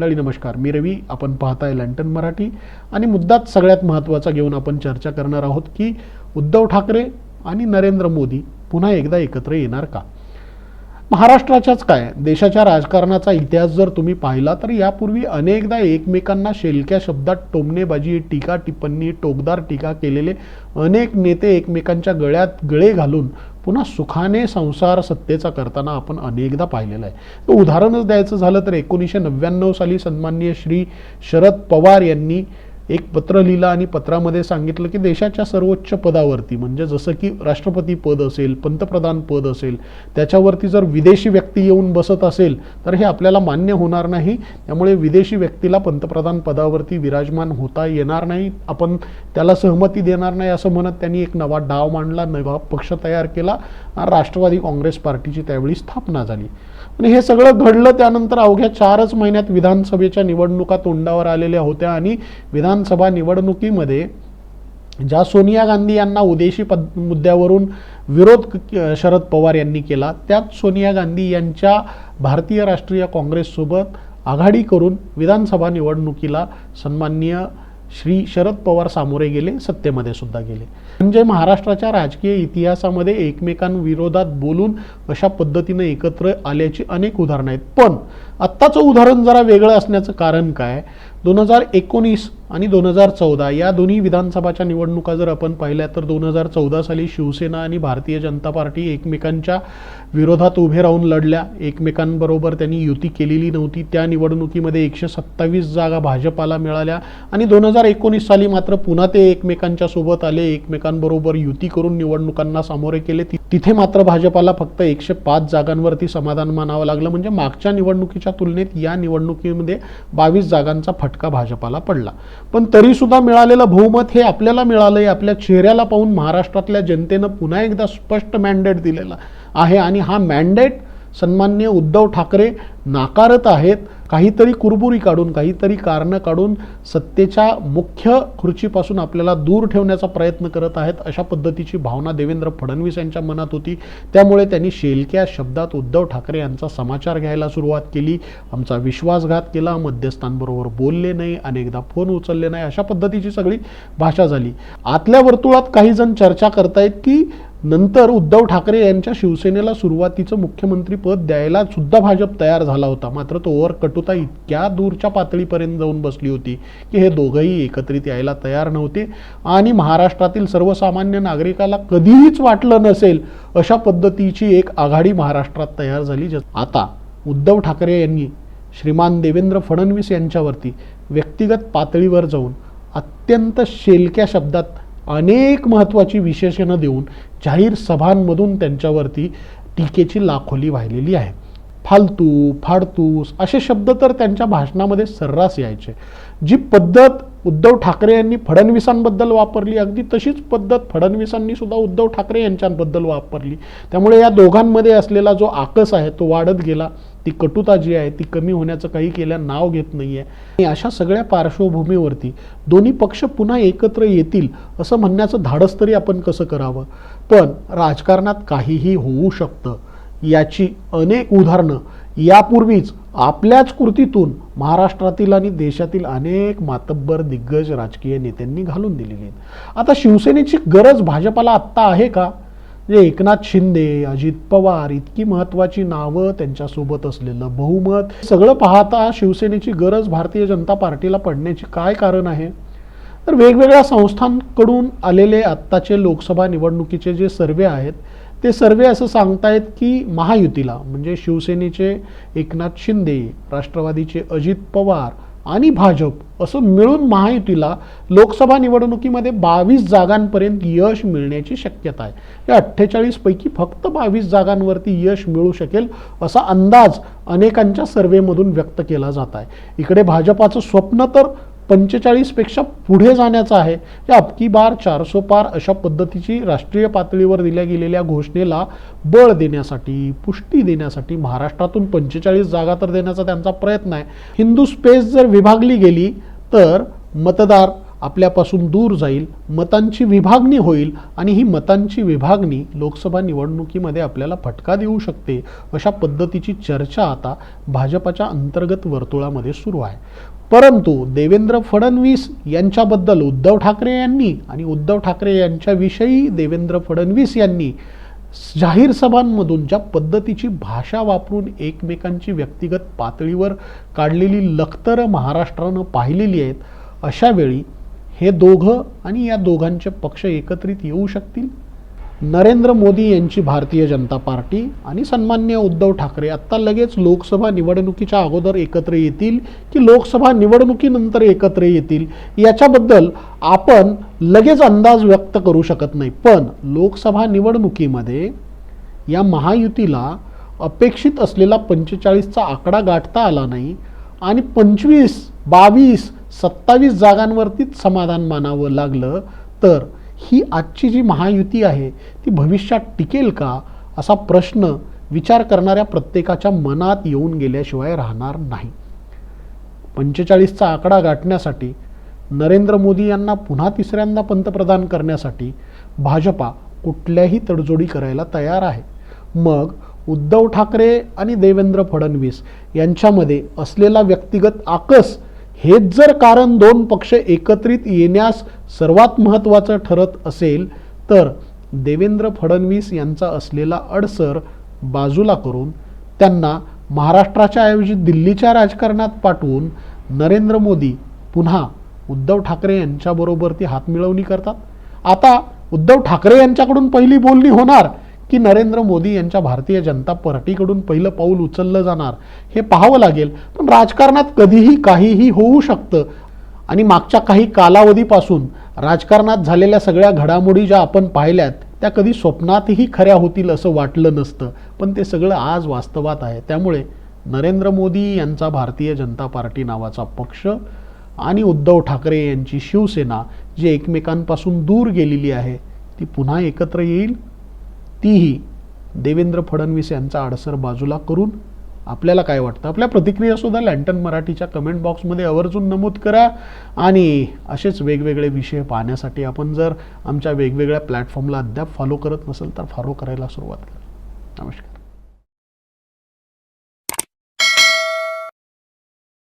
मंडळी नमस्कार. मी रवी. आपण पाहताय लँटन मराठी. आणि मुद्दाच सगळ्यात महत्त्वाचा घेऊन आपण चर्चा करणार आहोत की उद्धव ठाकरे आणि नरेंद्र मोदी पुन्हा एकदा एकत्र येणार का? महाराष्ट्राच्याच काय? देशाच्या राजकारणाचा इतिहास जर तुम्ही पाहिला तर यापूर्वी अनेकदा एकमेकांना शेलक्या शब्दात टोमणेबाजी टीका टिप्पणी टोकदार टीका केलेले अनेक नेते एकमेकांच्या गळ्यात गळे घालून पुन्हा सुखाने संसार सत्तेचा करताना आपण अनेकदा पाहिलेलं आहे. तर उदाहरणच द्यायचं झालं तर एकोणीसशे नव्याण्णव साली सन्माननीय श्री शरद पवार यांनी एक पत्र लिहिलं आणि पत्रामध्ये सांगितलं की देशाच्या सर्वोच्च पदावरती म्हणजे जसं की राष्ट्रपती पद असेल पंतप्रधान पद असेल त्याच्यावरती जर विदेशी व्यक्ती येऊन बसत असेल तर हे आपल्याला मान्य होणार नाही. त्यामुळे विदेशी व्यक्तीला पंतप्रधान पदावरती विराजमान होता येणार नाही. आपण त्याला सहमती देणार नाही असं म्हणत त्यांनी एक नवा डाव मांडला नवा पक्ष तयार केला आणि राष्ट्रवादी काँग्रेस पार्टीची त्यावेळी स्थापना झाली. आणि हे सगळं घडलं त्यानंतर अवघ्या चारच महिन्यात विधानसभेच्या निवडणुका तोंडावर आलेल्या होत्या आणि विधान विधानसभा निवडणुकीमध्ये ज्या सोनिया गांधी यांना उदेशी पद मुद्द्यावरून विरोध शरद पवार यांनी केला त्यात सोनिया गांधी यांच्या भारतीय राष्ट्रीय काँग्रेससोबत आघाडी करून विधानसभा निवडणुकीला सन्माननीय श्री शरद पवार सामोरे गेले सत्तेमध्ये सुद्धा गेले. म्हणजे महाराष्ट्राच्या राजकीय इतिहासामध्ये एकमेकांविरोधात बोलून अशा पद्धतीनं एकत्र आल्याची अनेक उदाहरणं आहेत. पण आत्ताचं उदाहरण जरा वेगळं असण्याचं कारण काय? दोन हजार एकोणीस आणि दोन हजार चौदा या दोन्ही विधानसभाच्या निवडणुका जर आपण पाहिल्या तर दोन हजार चौदा साली शिवसेना आणि भारतीय जनता पार्टी एकमेकांच्या विरोधात उभे राहून लढल्या. एकमेकांबरोबर त्यांनी युती केलेली नव्हती. त्या निवडणुकीमध्ये एकशे सत्तावीस जागा भाजपाला मिळाल्या. आणि दोन हजार एकोणीस साली मात्र पुन्हा ते एकमेकांच्या सोबत आले. एकमेकांबरोबर युती करून निवडणुकांना सामोरे केले तिथे मात्र भाजपाला फक्त एकशे पाच जागांवरती समाधान मानावं लागलं. म्हणजे मागच्या निवडणुकीच्या तुलनेत या निवडणुकीमध्ये बावीस जागांचा फटका भाजपाला पडला. पण तरी सुद्धा मिळालेलं बहुमत हे आपल्याला मिळालंय आपल्या चेहऱ्याला पाहून महाराष्ट्रातल्या जनतेनं पुन्हा एकदा स्पष्ट मॅन्डेट दिलेला आहे. आणि हा मॅन्डेट सन्मान्य उद्धव ठाकरे नाकारत आहेत. काहीतरी कुरबुरी काढून काहीतरी कारणं काढून सत्तेच्या मुख्य खुर्चीपासून आपल्याला दूर ठेवण्याचा प्रयत्न करत आहेत अशा पद्धतीची भावना देवेंद्र फडणवीस यांच्या मनात होती. त्यामुळे त्यांनी शेलक्या शब्दात उद्धव ठाकरे यांचा समाचार घ्यायला सुरुवात केली. आमचा विश्वासघात केला मध्यस्थांबरोबर बोलले नाही अनेकदा फोन उचलले नाही अशा पद्धतीची सगळी भाषा झाली. आतल्या वर्तुळात काही जण चर्चा करतायत की नंतर उद्धव ठाकरे यांच्या शिवसेनेला सुरुवातीचं मुख्यमंत्री पद द्यायला सुद्धा भाजप तयार झाला होता. मात्र तोवर कटुता इतक्या दूरच्या पातळीपर्यंत जाऊन बसली होती की हे दोघंही एकत्रित यायला तयार नव्हते आणि महाराष्ट्रातील सर्वसामान्य नागरिकाला कधीहीच वाटलं नसेल अशा पद्धतीची एक आघाडी महाराष्ट्रात तयार झाली. ज- आता उद्धव ठाकरे यांनी श्रीमान देवेंद्र फडणवीस यांच्यावरती व्यक्तिगत पातळीवर जाऊन अत्यंत शेलक्या शब्दात अनेक महत्त्वाची विशेषणं देऊन जाहीर सभांमधून त्यांच्यावरती टीकेची लाखोली वाहिलेली आहे. फालतू फाडतूस असे शब्द तर त्यांच्या भाषणामध्ये सर्रास यायचे. जी पद्धत उद्धव ठाकरे यांनी फडणवीसांबद्दल वापरली अगदी तशीच पद्धत फडणवीसांनी सुद्धा उद्धव ठाकरे यांच्याबद्दल वापरली. त्यामुळे या दोघांमध्ये असलेला जो आकस आहे तो वाढत गेला. ती कटुता जी आहे ती कमी होण्याचं काही केल्या नाव घेत नाही आहे आणि अशा सगळ्या पार्श्वभूमीवरती दोन्ही पक्ष पुन्हा एकत्र येतील असं म्हणण्याचं धाडस तरी आपण कसं करावं? पण राजकारणात काहीही होऊ शकतं. याची अनेक उदाहरणं. यापूर्वीच आपल्याच कृतीतून महाराष्ट्रातील आणि देशातील अनेक मातब्बर दिग्गज राजकीय नेत्यांनी घालून दिलेली आहेत आता शिवसेनेची गरज भाजपाला आत्ता आहे का? म्हणजे एकनाथ शिंदे अजित पवार इतकी महत्त्वाची नावं त्यांच्यासोबत असलेलं बहुमत सगळं पाहता शिवसेनेची गरज भारतीय जनता पार्टीला पडण्याची काय कारण आहे? तर वेगवेगळ्या संस्थांकडून आलेले आत्ताचे लोकसभा निवडणुकीचे जे सर्वे आहेत ते सर्वे असं सांगतायत की महायुतीला म्हणजे शिवसेनेचे एकनाथ शिंदे राष्ट्रवादीचे अजित पवार आणि भाजप असं मिळून महायुतीला लोकसभा निवडणुकीमध्ये बावीस जागांपर्यंत यश मिळण्याची शक्यता आहे. या अठ्ठेचाळीसपैकी फक्त बावीस जागांवरती यश मिळू शकेल असा अंदाज अनेकांच्या सर्वेमधून व्यक्त केला जात आहे. इकडे भाजपाचं स्वप्न तर पंचेचाळीसपेक्षा पुढे जाण्याचं आहे. या अबकी बार चारसो पार अशा पद्धतीची राष्ट्रीय पातळीवर दिल्या गेलेल्या घोषणेला बळ देण्यासाठी पुष्टी देण्यासाठी महाराष्ट्रातून पंचेचाळीस जागा तर देण्याचा त्यांचा प्रयत्न आहे. हिंदू स्पेस जर विभागली गेली तर मतदार आपल्यापासून दूर जाईल मतांची विभागणी होईल आणि ही मतांची विभागणी लोकसभा निवडणुकीमध्ये आपल्याला फटका देऊ शकते अशा पद्धतीची चर्चा आता भाजपाच्या अंतर्गत वर्तुळामध्ये सुरू आहे. परंतु देवेंद्र फडणवीस यांच्याबद्दल उद्धव ठाकरे यांनी आणि उद्धव ठाकरे यांच्याविषयी देवेंद्र फडणवीस यांनी जाहीर सभांमधून ज्या पद्धतीची भाषा वापरून एकमेकांची व्यक्तिगत पातळीवर काढलेली लखतरं महाराष्ट्रानं पाहिलेली आहेत अशावेळी हे दोघं आणि या दोघांचे पक्ष एकत्रित येऊ शकतील? नरेंद्र मोदी यांची भारतीय जनता पार्टी आणि सन्मान्य उद्धव ठाकरे आत्ता लगेच लोकसभा निवडणुकीच्या अगोदर एकत्र येतील की लोकसभा निवडणुकीनंतर एकत्र येतील? याच्याबद्दल आपण लगेच अंदाज व्यक्त करू शकत नाही. पण लोकसभा निवडणुकीमध्ये या महायुतीला अपेक्षित असलेला पंचेचाळीसचा आकडा गाठता आला नाही आणि पंचवीस बावीस सत्तावीस जागांवरतीच समाधान मानावं लागलं तर ही आजची जी महायुती आहे ती भविष्यात टिकेल का? असा प्रश्न विचार करणाऱ्या प्रत्येकाच्या मनात येऊन गेल्याशिवाय राहणार नाही. पंचेचाळीसचा आकडा गाठण्यासाठी नरेंद्र मोदी यांना पुन्हा तिसऱ्यांदा पंतप्रधान करण्यासाठी भाजपा कुठल्याही तडजोडी करायला तयार आहे. मग उद्धव ठाकरे आणि देवेंद्र फडणवीस यांच्यामध्ये असलेला व्यक्तिगत आकस हेच जर कारण दोन पक्ष एकत्रित येण्यास सर्वात महत्त्वाचं ठरत असेल तर देवेंद्र फडणवीस यांचा असलेला अडसर बाजूला करून त्यांना महाराष्ट्राच्या ऐवजी दिल्लीच्या राजकारणात पाठवून नरेंद्र मोदी पुन्हा उद्धव ठाकरे यांच्याबरोबर ती हातमिळवणी करतात. आता उद्धव ठाकरे यांच्याकडून पहिली बोलणी होणार. की नरेंद्र मोदी यांच्या भारतीय जनता पार्टीकडून पहिलं पाऊल उचललं जाणार हे पाहावं लागेल. पण राजकारणात कधीही काहीही होऊ शकतं. आणि मागच्या काही कालावधीपासून राजकारणात झालेल्या सगळ्या घडामोडी ज्या आपण पाहिल्यात त्या कधी स्वप्नातही खऱ्या होतील असं वाटलं नसतं. पण ते सगळं आज वास्तवात आहे. त्यामुळे नरेंद्र मोदी यांचा भारतीय जनता पार्टी नावाचा पक्ष आणि उद्धव ठाकरे यांची शिवसेना जी एकमेकांपासून दूर गेलेली आहे ती पुन्हा एकत्र येईल? तीही देवेंद्र फडणवीस यांचा अडसर बाजूला करून आपल्याला काय वाटतं? आपल्या प्रतिक्रियासुद्धा लँटन मराठीच्या कमेंट बॉक्समध्ये आवर्जून नमूद करा. आणि असेच वेगवेगळे विषय पाहण्यासाठी आपण जर आमच्या वेगवेगळ्या प्लॅटफॉर्मला अद्याप फॉलो करत नसेल तर फॉलो करायला सुरुवात करा. नमस्कार.